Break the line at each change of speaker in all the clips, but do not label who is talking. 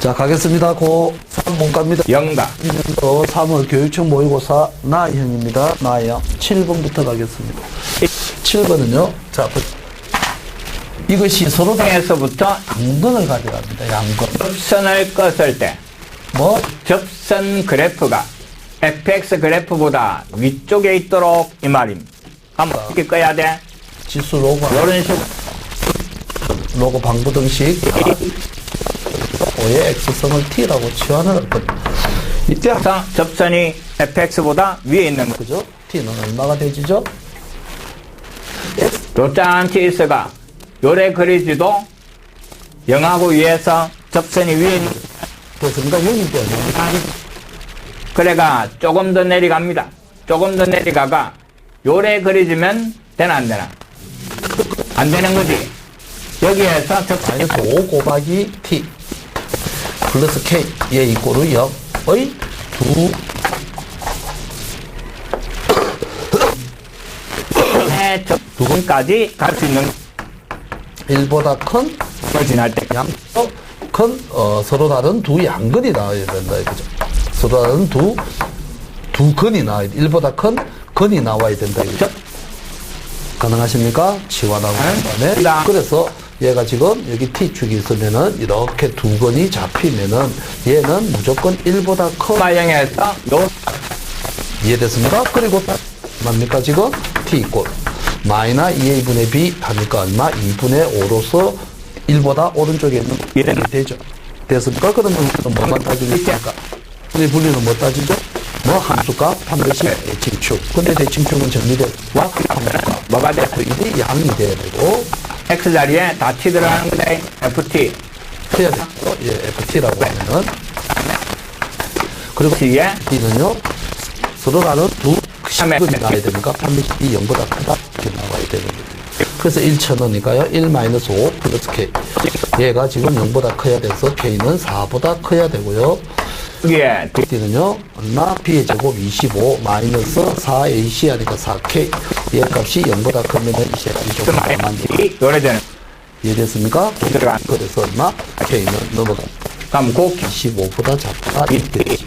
자, 가겠습니다. 고 3번 갑니다.
영다.
2년도 3월 교육청 모의고사 나형입니다. 나형 7번부터 가겠습니다. 7번은요. 자, 그- 이것이 서로 다
에서부터
양근을 가져갑니다. 양근.
접선을 껐을 때
뭐?
접선 그래프가 fx 그래프보다 위쪽에 있도록 이 말임. 한번 어떻게 꺼야 돼?
지수 로고,
이런 식으로
로고 방부등식. 5의 x성을 t라고 치환을 할 겁니다. 이때 한-
해서 접선이 fx보다 위에 있는 거.
그죠? t는 얼마가 되지죠?
로짠티스가 요래 그리지도 0하고 위에서 접선이 위에 있는
그렇습니다. 0이 되죠.
그래가 조금 더 내려갑니다. 조금 더 내려가가 요래 그려지면 되나 안 되나? 안 되는 거지. 여기에서 접선이
마이너스 5 곱하기 t 플러스 k 얘 이꼬르 0의 두
접선까지 갈 수 있는
1보다 큰
걸 지날 때
양, 어, 큰, 어, 서로 다른 두 양근이 나와야 된다, 이거죠. 서로 다른 두, 두 근이 나와야 돼. 1보다 큰 근이 나와야 된다, 이거죠. 가능하십니까? 치환하고.
네.
그래서 얘가 지금 여기 T축이 있으면은 이렇게 두 근이 잡히면은 얘는 무조건 1보다 큰
마형에서 요
이해됐습니까? 그리고 뭡니까 지금 t 이꼴 마이너 2a분의 b 하니까 얼마? 2분의 5로서 1보다 오른쪽에 있는
이래는
되죠. 됐습니까? 그러면 뭐만 따지겠습니까? 우리 분리는 뭐 따지죠? 뭐 함수값 반드시 대칭축. 근데 대칭축은 정리돼. 와 함수값.
뭐가 돼?
이게 양이 돼야 되고
x 자리에 다 t 들어가는 건데 ft
되죠. 예, ft라고 하면은 그리고
t에
D는요, 다른 두
그다음에
식근이 나와야 되니까 반드시 이 0보다 크다 이렇게 나와야 되는 거죠. 그래서 1천원이니까요, 1-5 플러스 K. 얘가 지금 0보다 커야 돼서 K는 4보다 커야 되고요.
여기에
D는요, 얼마? B의 제곱 25 마이너스 4AC 하니까 4K. 얘 값이 0보다 크면 이제
말에
만
t 요래되는
이해됐습니까?
들어간
그래서 얼마? K는 넘어가.
그
25보다 작다 되지.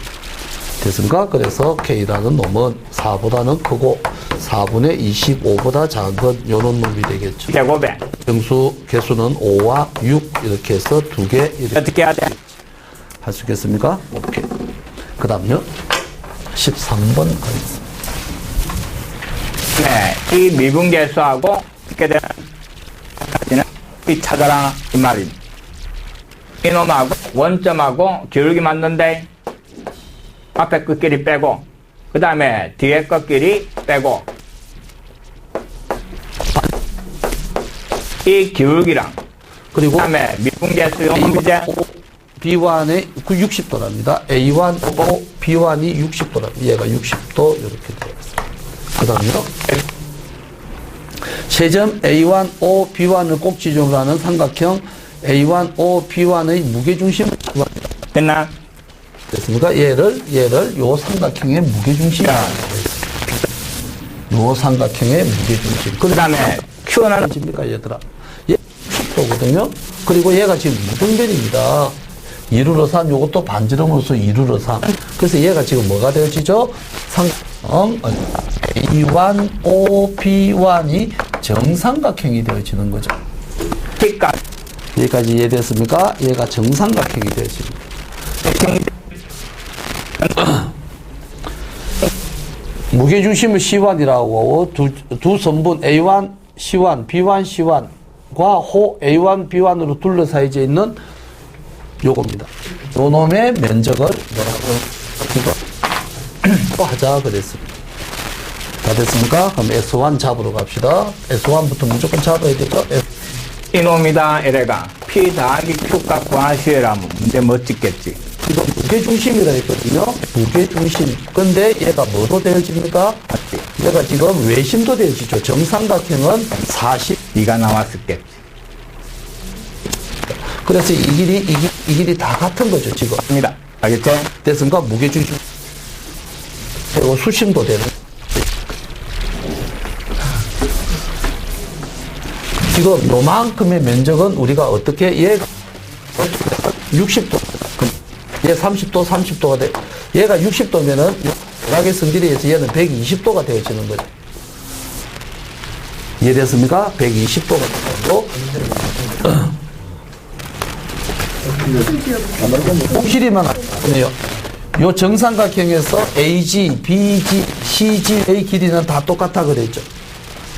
됐습니까? 그래서 K라는 놈은 4보다는 크고 4분의 25보다 작은 요런 놈이 되겠죠.
제곱에
정수 개수는 5와 6 이렇게 해서 두 개 이렇게
어떻게 해야 돼?
할 수 있겠습니까? 오케이. 그 다음요. 13번 가겠습니다.
네, 이 미분 계수하고 이렇게 되는 가지는 이 찾아라 이 말임. 이놈하고 원점하고 기울기 맞는데 앞에 끝끼리 빼고 그 다음에 뒤에 끝끼리 빼고 이 기울기랑
그리고
그 다음에 미분계수 용비제
B1의 그 60도랍니다. A1, O, B1이 60도랍니다. 얘가 60도 이렇게 되어 있습니다. 그 다음요. 세점 A1, O, B1을 꼭지점으로 하는 삼각형 A1, O, B1의 무게중심을 구합니다.
됐나?
됐습니까? 얘를, 얘를 요 삼각형의 했습니다. 요 삼각형의 무게중심.
그 다음에 Q는
집니까 얘들아? 얘 60도거든요. 그리고 얘가 지금 무등변입니다. 2루로 3, 요것도 반지름으로서 2루로 3. 그래서 얘가 지금 뭐가 되어지죠? 상형 A1, O, B1이 정삼각형이 되어지는 거죠.
T가
여기까지 이해됐습니까? 얘가 정삼각형이 되어집니다. 무게중심을 C1이라고 하고 두, 두 선분 A1, C1, B1, C1과 호 A1, B1으로 둘러싸여져 있는 요겁니다. 요 놈의 면적을 뭐라고 이거 하자 그랬습니다. 다 됐습니까? 그럼 S1 잡으러 갑시다. S1부터 무조건 잡아야 되죠?
이놈이다 이래가 P 더하기 Q 값 구하시라면 문제 못 짓겠지.
이거 무게중심이라 했거든요. 무게중심. 근데 얘가 뭐로 되어집니까? 얘가 지금 외심도 되어지죠. 정삼각형은 40.
네가 나왔었겠지.
그래서 이 길이, 이, 길- 이 길이 다 같은 거죠, 지금.
입니다. 알겠지?
됐습니까? 무게중심. 그리고 수심도 되는. 지금 요만큼의 면적은 우리가 어떻게 얘 60도. 얘 30도, 30도가 돼. 얘가 60도면은 각의 성질에 의해서 얘는 120도가 되어지는 거죠. 이해됐습니까? 120도가 되고 공실이만 아니요. 요 정삼각형에서 AG, BG, CG의 길이는 다 똑같아 그랬죠.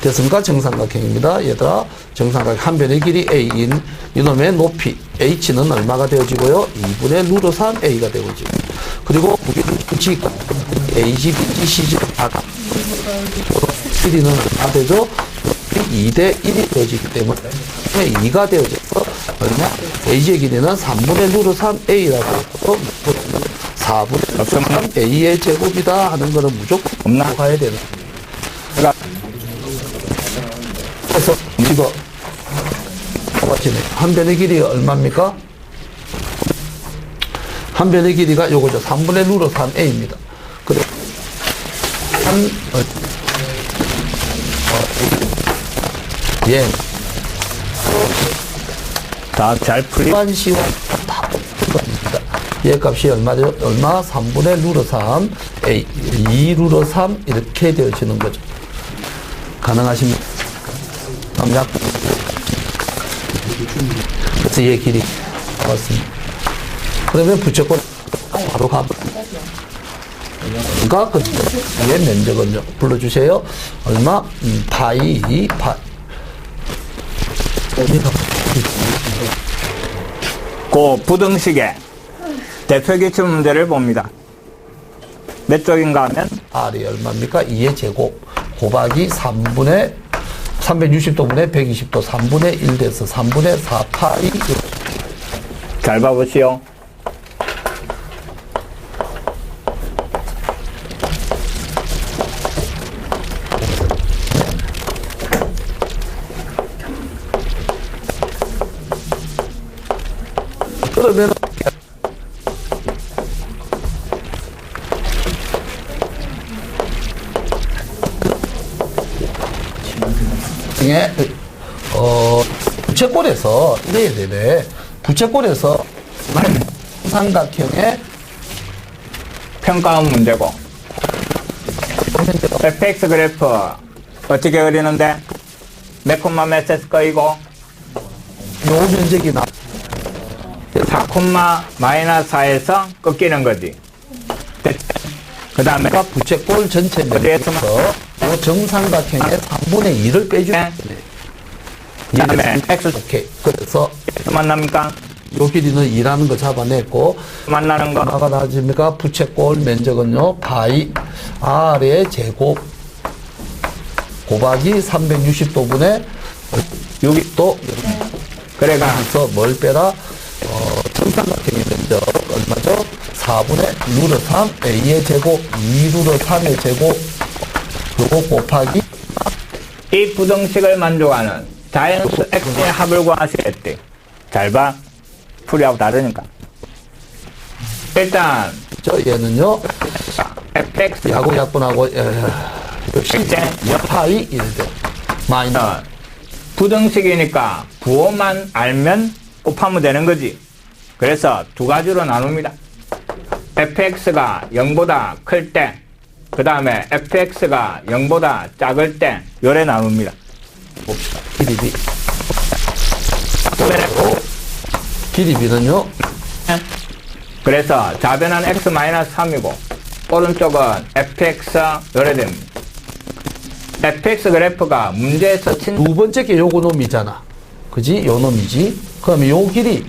됐습니까? 정삼각형입니다. 얘들아, 정삼각형 한 변의 길이 A인 이놈의 높이 H는 얼마가 되어지고요? 2분의 루트 3A가 되어지고 그리고 무게를 붙이니까 AG, BG, CG가 다가 길이는 얼마 되죠? 2대 1이 되어지기 때문에 2가 되어져서 얼마? A의 길이는 3분의 루트 3A라고 해서 4분의 루트 3A의 제곱이다 하는 거는 무조건
없나?
가야 되는 그래서 이거. 한 변의 길이 얼마입니까? 한 변의 길이가 요거죠. 3분의 루트 3a입니다. 그래. 한, 어, 어, 예.
다 잘 풀리.
일반 시와 다 겁니다. 얘 값이 얼마죠? 얼마? 3분의 루트 3 a 2 루트 3 이렇게 되어지는 거죠. 가능하십니까? 남약 그래서 얘 길이 맞습니다. 그러면 부채꼴 바로 가버립니다. 그러니까 그얘 면적은요. 불러주세요. 얼마? 음, 파이 파.
그 부등식의 대표기출 문제를 봅니다. 몇 쪽인가 하면
R이 얼마입니까? 2의 제곱 곱하기 3분의 360도분의 120도 3분의 1 돼서 3분의 4파이
잘 봐보시오.
그러면 중에 어 부채꼴에서 이래야 되네. 부채꼴에서 삼각형의
평가원 문제고. Fx 그래프 어떻게 그리는데? 몇 콤마 몇 세스 거이고.
요 면적이 나
4 콤마 마이너스 4에서 꺾이는 거지. 그 다음에
그러니까 부채꼴 전체 면적에서 요 정삼각형의 3분의 2를 빼주면
네.
돼.
그다음에 x
오케이. 그래서
만납니까?
요 길이는 2라는 거 잡아냈고
만나는 거
얼마가 나와집니까? 부채꼴 면적은요. 파이 R의 제곱 곱하기 360도분의
6이
또
그래가
그래서 뭘 빼라? 어, 정삼각형의 면적 얼마죠? 4분의 루트 3 A의 제곱 2 루트 3의 제곱 그리고 곱하기
이 부등식을 만족하는 자연수 x의 합을 구하시겠대. 잘 봐. 풀이하고 다르니까. 일단
저 얘는요.
fx
야구 약분하고 에, 역시
이제
파이 이래 돼. 마이너스
어, 부등식이니까 부호만 알면 곱하면 되는 거지. 그래서 두 가지로 나눕니다. fx가 0보다 클 때, 그 다음에 fx가 0보다 작을 때, 요래 나눕니다.
봅시다. 길이 B. 길이 B는요.
그래서 좌변은 x-3이고, 오른쪽은 fx 요래 됩니다. fx 그래프가 문제에서 친
두 번째 게 요거 놈이잖아. 그지? 요 놈이지. 그러면 요 길이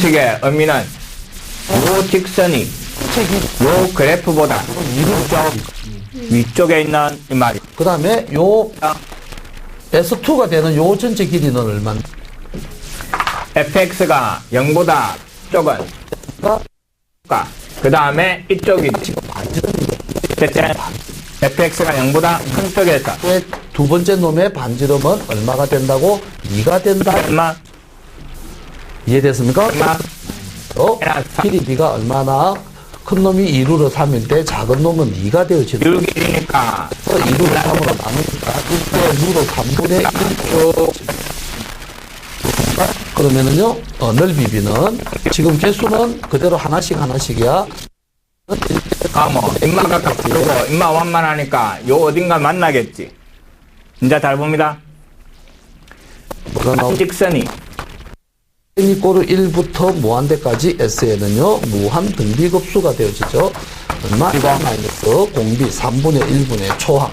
식의 의미는 요 직선이 요 그래프보다
위로
위쪽에 있는 이 말이.
그 다음에 요 S2가 되는 요 전체 길이는 얼마?
fx가 0보다 쪽은 가그 다음에 이쪽이 대체 fx가 0보다 큰 쪽에서
두 번째 놈의 반지름은 얼마가 된다고? 2가 된다.
얼마
이해됐습니까?
얼마
어? 길이 B가 얼마나? 큰 놈이 2루로 3일 때 작은 놈은 2가 되어지는
6이니까
그래서 2루로 3으로 나누니까 1대 루로 3분의
1쭉
그러면은요, 어, 넓이 B는 지금 개수는 그대로 하나씩 하나씩이야.
아, 뭐, 인마가 깍두고, 인마 완만하니까, 요 어딘가 만나겠지. 이제 잘 봅니다. 직선이,
n 이꼬르 1부터 무한 대까지 S에는요, 무한 등비급수가 되어지죠. 얼마? 1 마이너스 공비 3분의 1분의 초항.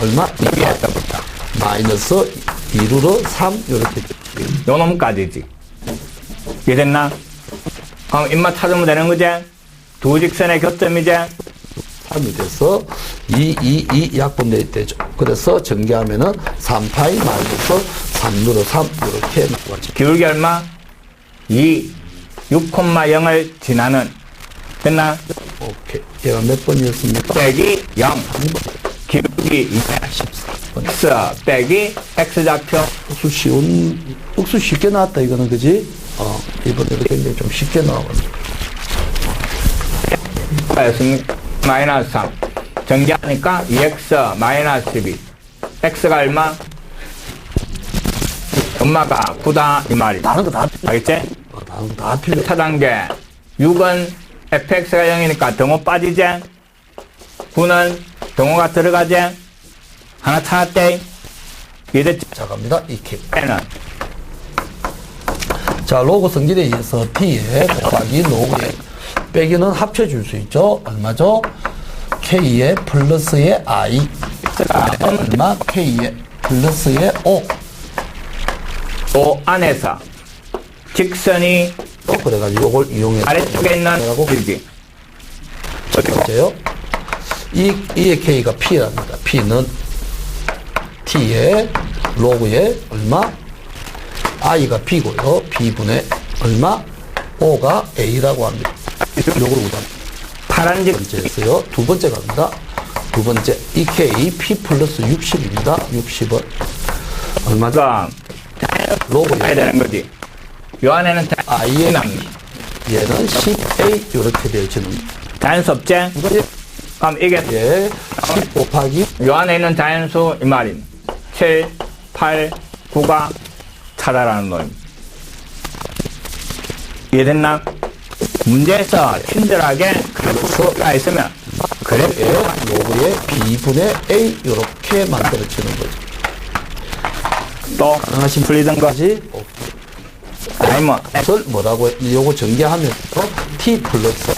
얼마? 2
여기에서부터.
마이너스 2루로 3, 이렇게
요 놈까지지. 이해 됐나? 그럼 인마 찾으면 되는 거지? 두 직선의 교점이지?
3이 돼서 2, 2, 2 약분돼 되죠. 그래서 전개하면은 3파이 마이너스 3루로 3, 이렇게 나와죠.
기울기 얼마? 2, 6,0을 지나는. 됐나?
오케이. 얘가 몇 번이었습니까?
빼기 0. 기울기 2. x 빼기 x좌표
옥수 쉬운, 옥수 쉽게 나왔다, 이거는, 그지? 어, 이번에도 굉장히 좀 쉽게 나왔 네.
였습니다. 마이너스 3. 정리하니까 2x 마이너스 12. x가 얼마? 엄마가 9다 이 말이.
다른 거 다, 필요-
알겠지?
어, 다른 거다 필요.
차단계 6은 fx가 0이니까 등호 빠지지? 9는 등호가 들어가지? 하나 찾았대? 이해됐지?
자, 갑니다. 이케.
는
자, 로고 성질에 의해서 T에 곱하기 로그에 빼기는 합쳐줄 수 있죠. 얼마죠? K에 플러스의 I. 얼마? K에 플러스의 O.
5 안에서 직선이
또 그래가지고 요걸 이용해서
아래쪽에 있는 길기.
번째요. 이, 이의 K가 P랍니다. P는 T의 로그에 얼마? I가 B고요. B분의 얼마? O가 A라고 합니다. 요걸 우선
파란 직
번째였어요. 두 번째 갑니다. 두 번째 EK P 플러스 60입니다. 60은 얼마죠?
가
로그에
해야 되는 거지. 요 안에는 자-
I의
남-
얘는 10A 이렇게 되어지는
자연수 없지? 그럼 이게
예, 10 곱하기
요 안에 있는 자연수 이 말임. 7, 8, 9가 찾아라는 놈. 이해됐나? 문제에서 친절하게 그래프가 있으면 그래
예, 로그에 B분의 A 이렇게 만들어지는 거죠.
또
가능하신
풀리던 거
까지
아니면
것을 뭐라고 해? 요거 전개하면 T 플러스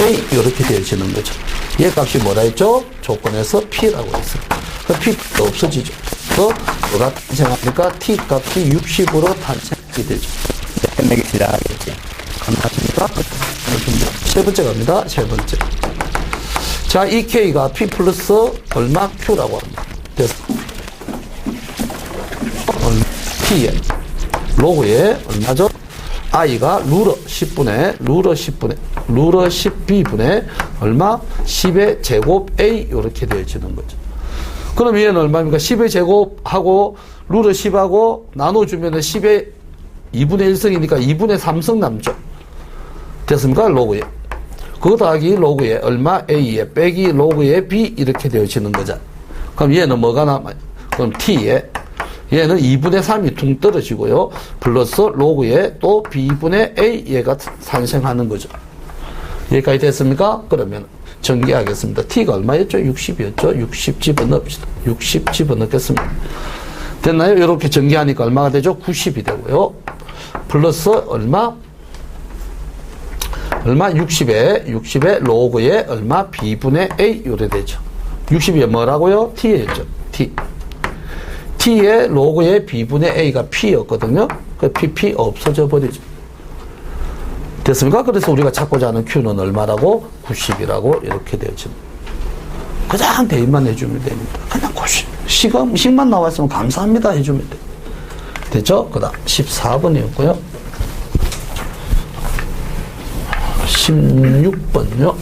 A 이렇게 되어지는 거죠. 얘 값이 뭐라 했죠? 조건에서 P라고 했어요. 그 P가 없어지죠. 그래서 뭐가 탄생합니까? T 값이 60으로 탄생하게 되죠.
끝내기 시작하겠지.
가능하십니까? 세 번째 갑니다. 세 번째. 자, 이 K가 P 플러스 얼마 Q라고 합니다. 됐어. T에 로그에 얼마죠? I가 루러 10분의 루러 10분의 루러 10B분의 얼마? 10의 제곱 A 이렇게 되어지는 거죠. 그럼 얘는 얼마입니까? 10의 제곱하고 루러 10하고 나눠주면은 10의 2분의 1승이니까 2분의 3승 남죠. 됐습니까? 로그에. 그거 더하기 로그에 얼마 A에 빼기 로그에 B 이렇게 되어지는 거죠. 그럼 얘는 뭐가 남아요? 그럼 T에 얘는 2분의 3이 퉁 떨어지고요. 플러스 로그에 또 B분의 A 얘가 산생하는 거죠. 여기까지 됐습니까? 그러면 전개하겠습니다. T가 얼마였죠? 60이었죠? 60 집어넣읍시다. 60 집어넣겠습니다. 됐나요? 이렇게 전개하니까 얼마가 되죠? 90이 되고요. 플러스 얼마? 얼마? 60에, 60에 로그에 얼마? B분의 A 요래 되죠. 60이 뭐라고요? T였죠. T. T의 로그에 B분의 A가 P였거든요. 그 PP 없어져 버리죠. 됐습니까? 그래서 우리가 찾고자 하는 Q는 얼마라고? 90이라고 이렇게 되어집니다. 그냥 대입만 해주면 됩니다. 그냥 90. 시간, 식만 나와 있으면 감사합니다 해주면 돼. 됐죠? 그 다음 14번이었고요. 16번요.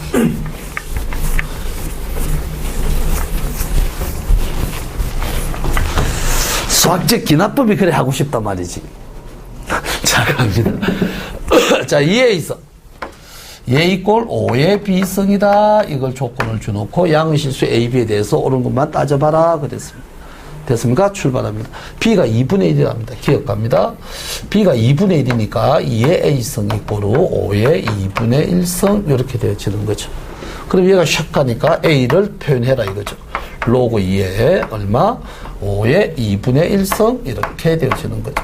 수학적 기납법이 그래 하고 싶단 말이지. 자, 갑니다. 자, 이에 있어. 얘 이꼴 5의 비성이다. 이걸 조건을 주놓고 양의 실수 A, B에 대해서 옳은 것만 따져봐라. 그랬습니다. 됐습니까? 출발합니다. B가 2분의 1이 랍니다. 기억합니다. B가 2분의 1이니까 2의 A성 이꼬르 5의 2분의 1성 이렇게 되어지는 거죠. 그럼 얘가 샥하니까 A를 표현해라 이거죠. 로그 2의 얼마? 5의 2분의 1성 이렇게 되어지는 거죠.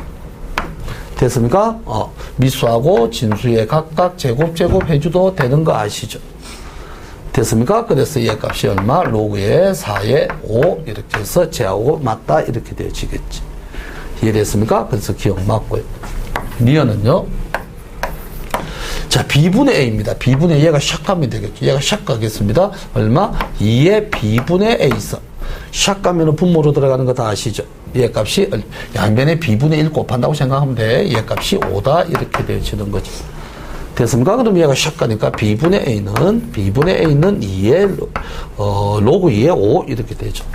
됐습니까? 어, 미수하고 진수의 각각 제곱 제곱 해줘도 되는 거 아시죠? 됐습니까? 그래서 얘 값이 얼마? 로그의 4의 5 이렇게 해서 제하고 맞다 이렇게 되어지겠지. 이해됐습니까? 그래서 기억 맞고요. 리언은요. 자, B분의 A입니다. B분의 얘가 샥하면 되겠죠. 얘가 샥 가겠습니다. 얼마? 2의 B분의 A선. 샥 가면은 분모로 들어가는 거 다 아시죠? 얘 값이 얼- 양변에 B분의 1 곱한다고 생각하면 돼. 얘 값이 5다. 이렇게 되어지는 거지. 됐습니까? 그럼 얘가 샥 가니까 B분의 A는, B분의 A는 2의, 어, 로그 2의 5 이렇게 되죠.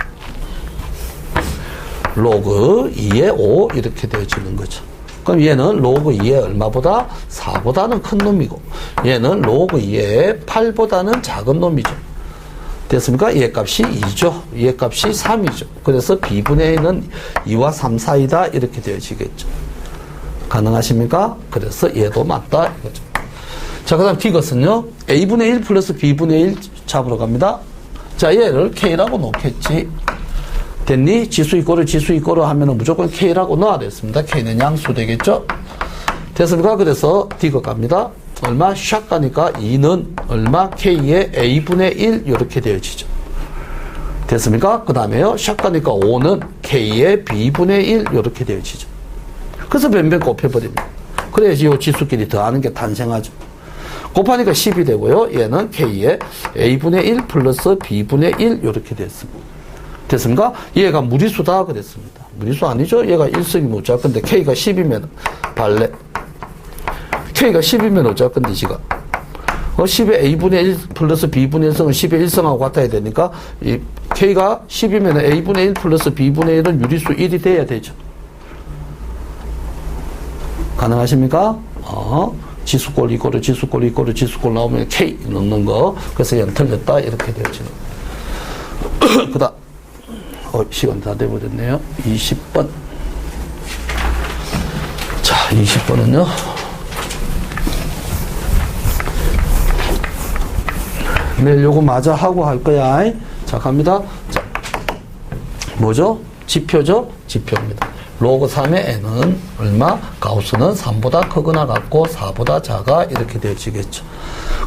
로그 2의 5 이렇게 되어지는 거죠. 그럼 얘는 로그 2의 얼마보다 4보다는 큰 놈이고 얘는 로그 2의 8보다는 작은 놈이죠. 됐습니까? 얘 값이 2죠. 얘 값이 3이죠. 그래서 B분의 A는 2와 3 사이다 이렇게 되어지겠죠. 가능하십니까? 그래서 얘도 맞다 이거죠. 자, 그 다음 D것은요. A분의 1 플러스 B분의 1 잡으러 갑니다. 자, 얘를 K라고 놓겠지. 됐니? 지수 이꼬르 지수 이꼬르 하면은 무조건 K라고 넣어야 됐습니다. K는 양수 되겠죠? 됐습니까? 그래서 D것 갑니다. 얼마? 샥 가니까 2는 얼마? K의 A분의 1 이렇게 되어지죠. 됐습니까? 그 다음에요. 샥 가니까 5는 K의 B분의 1 이렇게 되어지죠. 그래서 변변 곱해버립니다. 그래야지 요 지수끼리 더하는 게 탄생하죠. 곱하니까 10이 되고요. 얘는 K의 A분의 1 플러스 B분의 1 이렇게 됐습니다. 됐습니까? 얘가 무리수다 그랬습니다. 무리수 아니죠? 얘가 1승이 못자 건데 K가 10이면 발레. K가 10이면 어쩔 건데 지가. 어, 10의 A분의 1 플러스 B분의 1승은 10의 1승하고 같아야 되니까 이 K가 10이면 A분의 1 플러스 B분의 1은 유리수 1이 돼야 되죠. 가능하십니까? 어, 지수꼴 이꼴을 지수꼴 이꼴을 지수꼴 나오면 K 넣는 거. 그래서 얘는 틀렸다. 이렇게 되어지는 거. 그 다음. 어, 시간 다 돼버렸네요. 20번. 자, 20번은요. 내일 요거 마저 하고 할 거야. 자, 갑니다. 자, 뭐죠? 지표죠? 지표입니다. 로그 3의 n은 얼마? 가우스는 3보다 크거나 같고 4보다 작아 이렇게 되어지겠죠.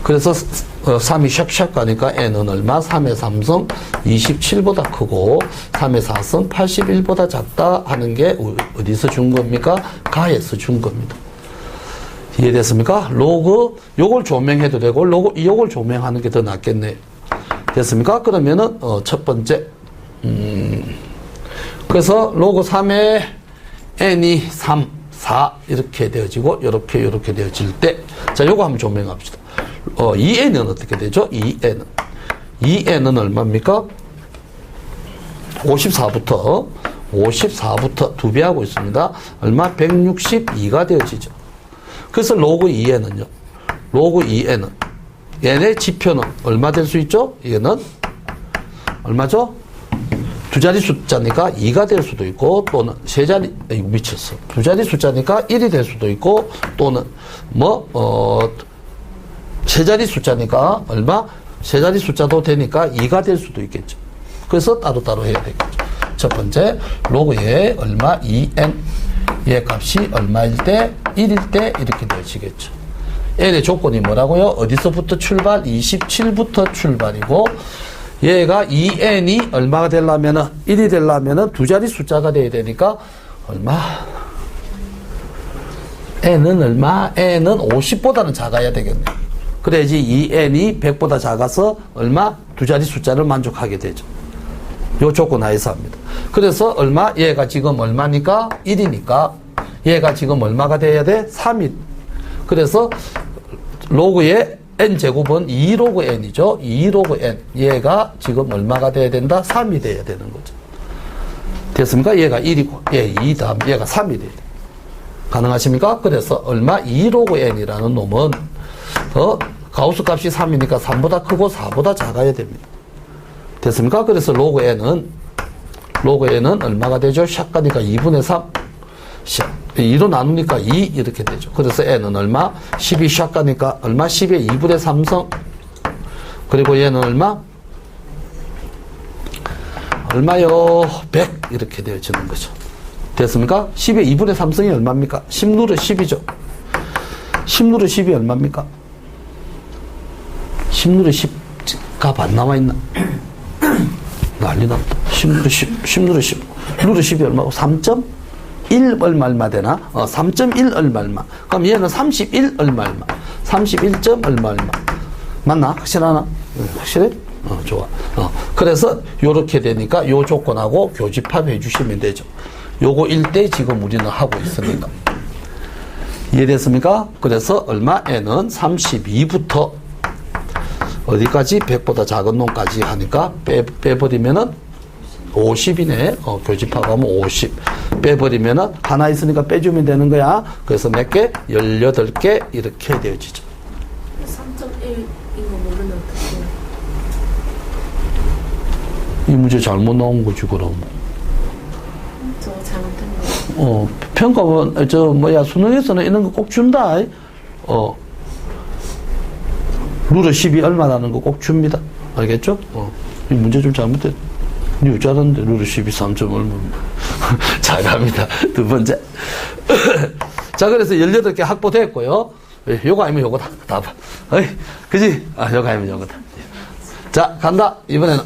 그래서 3이 샥샥 가니까 n은 얼마? 3의 3성 27보다 크고 3의 4성 81보다 작다 하는 게 어디서 준 겁니까? 가에서 준 겁니다. 이해됐습니까? 로그 요걸 조명해도 되고 로그 요걸 조명하는 게 더 낫겠네요. 됐습니까? 그러면은 어, 첫 번째 음, 그래서 로그 3에 n이 3, 4 이렇게 되어지고 이렇게 이렇게 되어질 때 자, 요거 한번 조명합시다. 어, 2n은 어떻게 되죠? 2n은 2n은 얼마입니까? 54부터 54부터 두 배 하고 있습니다. 얼마? 162가 되어지죠. 그래서 로그 2n은요. 로그 2n은 얘네 지표는 얼마 될 수 있죠? 얘는 얼마죠? 두 자리 숫자니까 2가 될 수도 있고 또는 세 자리 미쳤어. 두 자리 숫자니까 1이 될 수도 있고 또는 뭐어세 자리 숫자니까 얼마? 세 자리 숫자도 되니까 2가 될 수도 있겠죠. 그래서 따로따로 해야 되겠죠. 첫 번째 로그에 얼마 2n 얘 값이 얼마일 때 1일 때 이렇게 되어지겠죠. n의 조건이 뭐라고요? 어디서부터 출발? 27부터 출발이고 얘가 2n이 얼마가 되려면은 1이 되려면은 두 자리 숫자가 돼야 되니까 얼마? n은 얼마? n은 50보다는 작아야 되겠네. 그래야지 2n이 100보다 작아서 얼마? 두 자리 숫자를 만족하게 되죠. 요 조건 하에서 합니다. 그래서 얼마? 얘가 지금 얼마니까? 1이니까 얘가 지금 얼마가 돼야 돼? 3이. 그래서 로그의 n제곱은 2로그 n이죠. 2로그 n. 얘가 지금 얼마가 돼야 된다? 3이 돼야 되는 거죠. 됐습니까? 얘가 1이고, 얘 2 다음, 얘가 3이 돼야 돼. 가능하십니까? 그래서 얼마? 2로그 n이라는 놈은, 어, 가우스 값이 3이니까 3보다 크고 4보다 작아야 됩니다. 됐습니까? 그래서 로그 n은 로그 n은 얼마가 되죠? 샷가니까 2분의 3. 샷. 2로 나누니까 2 이렇게 되죠. 그래서 n은 얼마? 12 샷가니까 얼마? 10의 2분의 3성. 그리고 얘는 얼마? 얼마요? 100 이렇게 되어지는 거죠. 됐습니까? 10의 2분의 3성이 얼마입니까? 10누르 10이죠. 10누르 10이 얼마입니까? 10누르 10값안 남아있나? 난리 났다. 10누르 10, 10누르 10. 누르 10이 얼마고? 3.1 얼마 얼마 되나? 어, 3.1 얼마 얼마. 그럼 얘는 31 얼마 얼마. 31. 점 얼마 얼마. 맞나? 확실하나? 응, 확실해? 어, 좋아. 어, 그래서 요렇게 되니까 요 조건하고 교집합해 주시면 되죠. 요거 1대 지금 우리는 하고 있으니까. 이해됐습니까? 그래서 얼마? n은 32부터 어디까지? 100보다 작은 놈까지 하니까 빼, 빼버리면은 50이네. 어, 교집합하면 50. 빼버리면은 하나 있으니까 빼주면 되는 거야. 그래서 몇 개? 18개 이렇게 되어지죠.
3.1인 거 모르면 어떡해요?
이 문제 잘못 나온 거지, 그럼.
저 잘못된 거.
어, 평가원, 저, 뭐야, 수능에서는 이런 거 꼭 준다. 어, 루트 10이 얼마라는 거 꼭 줍니다. 알겠죠? 어, 이 문제 좀 잘못됐. 루트 12 3점 얼마. 자, 갑니다. 두 번째. 자, 그래서 18개 확보됐고요. 예, 요거 아니면 요거다. 다 봐. 어이, 그지? 아, 요거 아니면 요거다. 자, 간다. 이번에는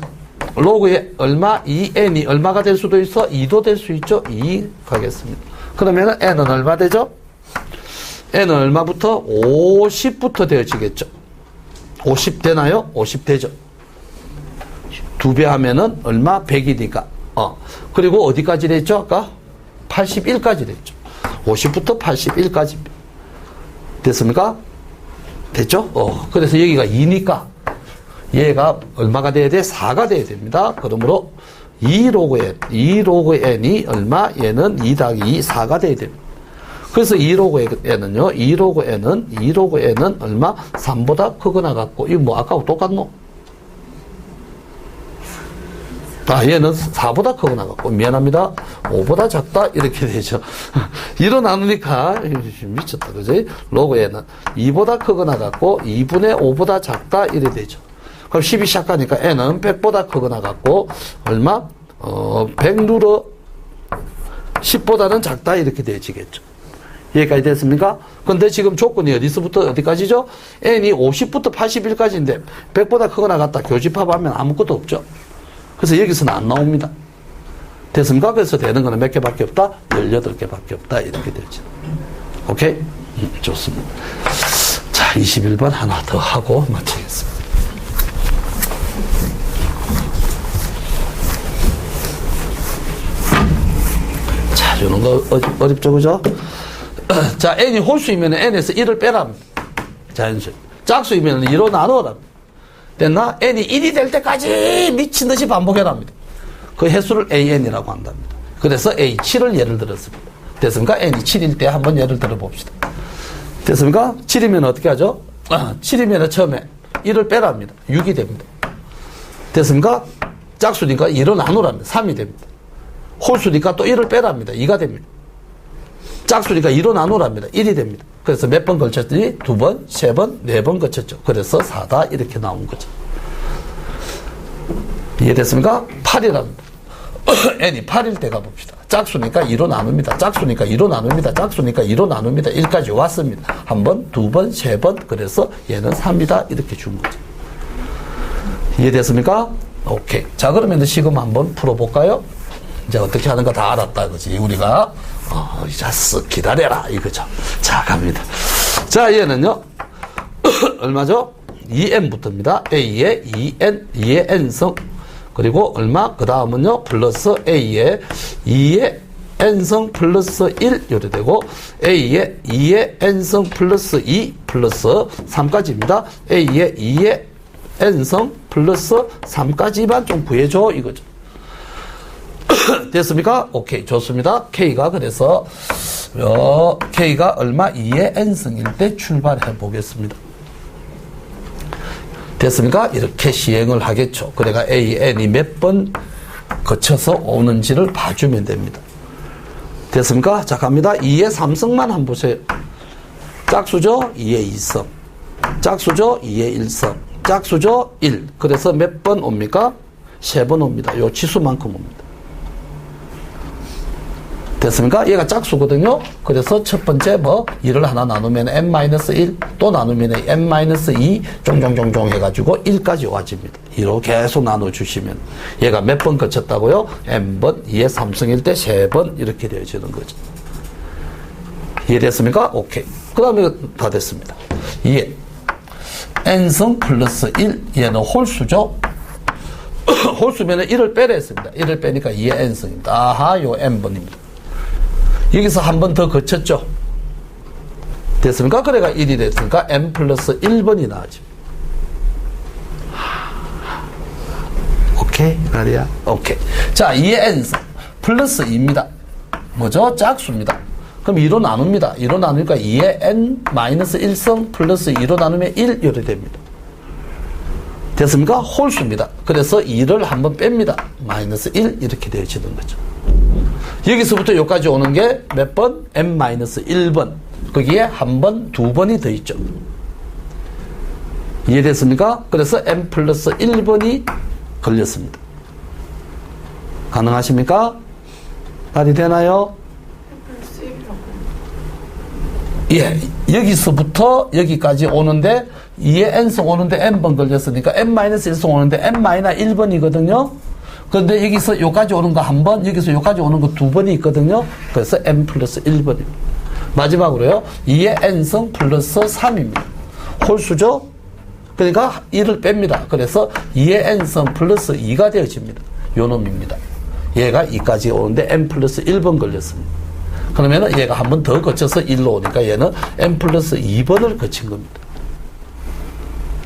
로그에 얼마, 2n이 얼마가 될 수도 있어? 2도 될 수 있죠? 2 가겠습니다. 그러면은 n은 얼마 되죠? n은 얼마부터? 50부터 되어지겠죠. 50 되나요? 50 되죠. 두 배 하면은 얼마? 100이니까. 어. 그리고 어디까지 됐죠? 아까? 81까지 됐죠. 50부터 81까지. 됐습니까? 됐죠? 어. 그래서 여기가 2니까 얘가 얼마가 돼야 돼? 4가 돼야 됩니다. 그러므로 2 로그 n, 2 로그 n이 얼마? 얘는 2 더하기 2, 4가 돼야 됩니다. 그래서 2 로그 n은요, 2 로그 n은, 2 로그 n은 얼마? 3보다 크거나 같고, 이거 뭐 아까하고 똑같노? 아, 얘는 4보다 크거나 같고, 미안합니다. 5보다 작다? 이렇게 되죠. 이로 나누니까, 미쳤다, 그지? 로그 n은 2보다 크거나 같고, 2분의 5보다 작다? 이래 되죠. 그럼 10이 시작하니까 n은 100보다 크거나 같고, 얼마? 어, 100 누러 10보다는 작다? 이렇게 되어지겠죠. 여기까지 됐습니까? 근데 지금 조건이 어디서부터 어디까지죠? n이 50부터 81까지인데 100보다 크거나 같다. 교집합하면 아무것도 없죠. 그래서 여기서는 안 나옵니다. 그래서 되는 거는 몇 개밖에 없다? 18개밖에 없다. 이렇게 되죠. 오케이? 음, 좋습니다. 자, 21번 하나 더 하고 마치겠습니다. 자, 이런 거 어렵- 어렵죠, 그죠? 자, n이 홀수이면 n에서 1을 빼랍니다. 자연수. 짝수이면 2로 나누어랍니다. 됐나? n이 1이 될 때까지 미친 듯이 반복해랍니다. 그 횟수를 an이라고 한답니다. 그래서 a7을 예를 들었습니다. 됐습니까? n이 7일 때 한번 예를 들어 봅시다. 됐습니까? 7이면 어떻게 하죠? 아, 7이면 처음에 1을 빼랍니다. 6이 됩니다. 됐습니까? 짝수니까 2로 나누랍니다. 3이 됩니다. 홀수니까 또 1을 빼랍니다. 2가 됩니다. 짝수니까 2로 나누랍니다. 1이 됩니다. 그래서 몇 번 걸쳤더니 두 번, 세 번, 네 번 걸쳤죠. 그래서 4다 이렇게 나온 거죠. 이해됐습니까? 8이랍니다. n이 8일 때 가봅시다. 짝수니까 2로 나눕니다. 짝수니까 2로 나눕니다. 짝수니까 2로 나눕니다. 1까지 왔습니다. 한 번, 두 번, 세 번. 그래서 얘는 3이다. 이렇게 준 거죠. 이해됐습니까? 오케이. 자, 그러면 시금 한번 풀어볼까요? 이제 어떻게 하는 거다 알았다. 그지? 우리가. 어, 쓱 기다려라. 이거죠. 자, 갑니다. 자, 얘는요. 얼마죠? 2n부터입니다. A의 2n, 2의 n성. 그리고 얼마? 그 다음은요. 플러스 A의 2의 n성 플러스 1 요래 되고 A의 2의 n성 플러스 2 플러스 3까지입니다. A의 2의 n성 플러스 3까지만 좀 구해줘 이거죠. 됐습니까? 오케이 좋습니다. K가 그래서 어, K가 얼마 2의 n승일 때 출발해 보겠습니다. 됐습니까? 이렇게 시행을 하겠죠. 그래가 A, N이 몇 번 거쳐서 오는지를 봐주면 됩니다. 됐습니까? 자, 갑니다. 2의 3승만 한번 보세요. 짝수죠? 2의 2승. 짝수죠? 2의 1승. 짝수죠? 1. 그래서 몇 번 옵니까? 세 번 옵니다. 요 지수만큼 옵니다. 됐습니까? 얘가 짝수거든요. 그래서 첫 번째 뭐 2를 하나 나누면 n-1, 또 나누면 n-2, 종종종종 해가지고 1까지 와집니다. 2로 계속 나눠주시면 얘가 몇 번 거쳤다고요? n번, 2의 3승일 때 3번 이렇게 되어지는 거죠. 이해됐습니까? 오케이. 그 다음에 다 됐습니다. 2에 n승 플러스 1, 얘는 홀수죠? 홀수면은 1을 빼라 했습니다. 1을 빼니까 2의 n승입니다. 아하, 요 n번입니다. 여기서 한 번 더 거쳤죠? 됐습니까? 그래가 1이 됐으니까 n 플러스 1번이 나와집니다. 오케이, 말이야. 오케이. 자, 2의 n승 플러스 2입니다. 뭐죠? 짝수입니다. 그럼 2로 나눕니다. 2로 나누니까 2의 n 마이너스 1승 플러스 2로 나누면 1 이렇게 됩니다. 됐습니까? 홀수입니다. 그래서 2를 한번 뺍니다. 마이너스 1 이렇게 되어지는 거죠. 여기서부터 여기까지 오는 게 몇 번? n-1번. 거기에 한 번, 두 번이 더 있죠. 이해됐습니까? 그래서 n 플러스 1번이 걸렸습니다. 가능하십니까? 말이 되나요?
플러스 1이라고.
예, 여기서부터 여기까지 오는데 2의 n승 오는데 n번 걸렸으니까 n-1승 오는데 n-1번이거든요. 그런데 여기서 여기까지 오는 거 한 번, 여기서 여기까지 오는 거 두 번이 있거든요. 그래서 n 플러스 1번입니다. 마지막으로요. 2의 n승 플러스 3입니다. 홀수죠? 그러니까 1을 뺍니다. 그래서 2의 n승 플러스 2가 되어집니다. 요 놈입니다. 얘가 2까지 오는데 n 플러스 1번 걸렸습니다. 그러면은 얘가 한 번 더 거쳐서 1로 오니까 얘는 n 플러스 2번을 거친 겁니다.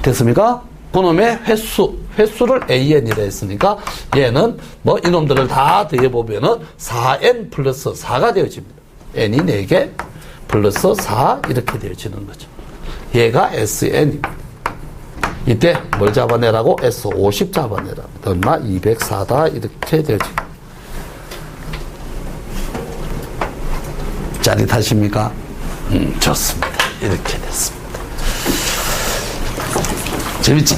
됐습니까? 그놈의 횟수, 횟수를 an이라 했으니까 얘는 뭐 이놈들을 다 더해보면은 4n 플러스 4가 되어집니다. n이 4개 플러스 4 이렇게 되어지는 거죠. 얘가 sn입니다. 이때 뭘 잡아내라고? S50 잡아내라. 얼마? 204다 이렇게 되어집니다. 짜릿하십니까? 음, 좋습니다. 이렇게 됐습니다. 재밌지?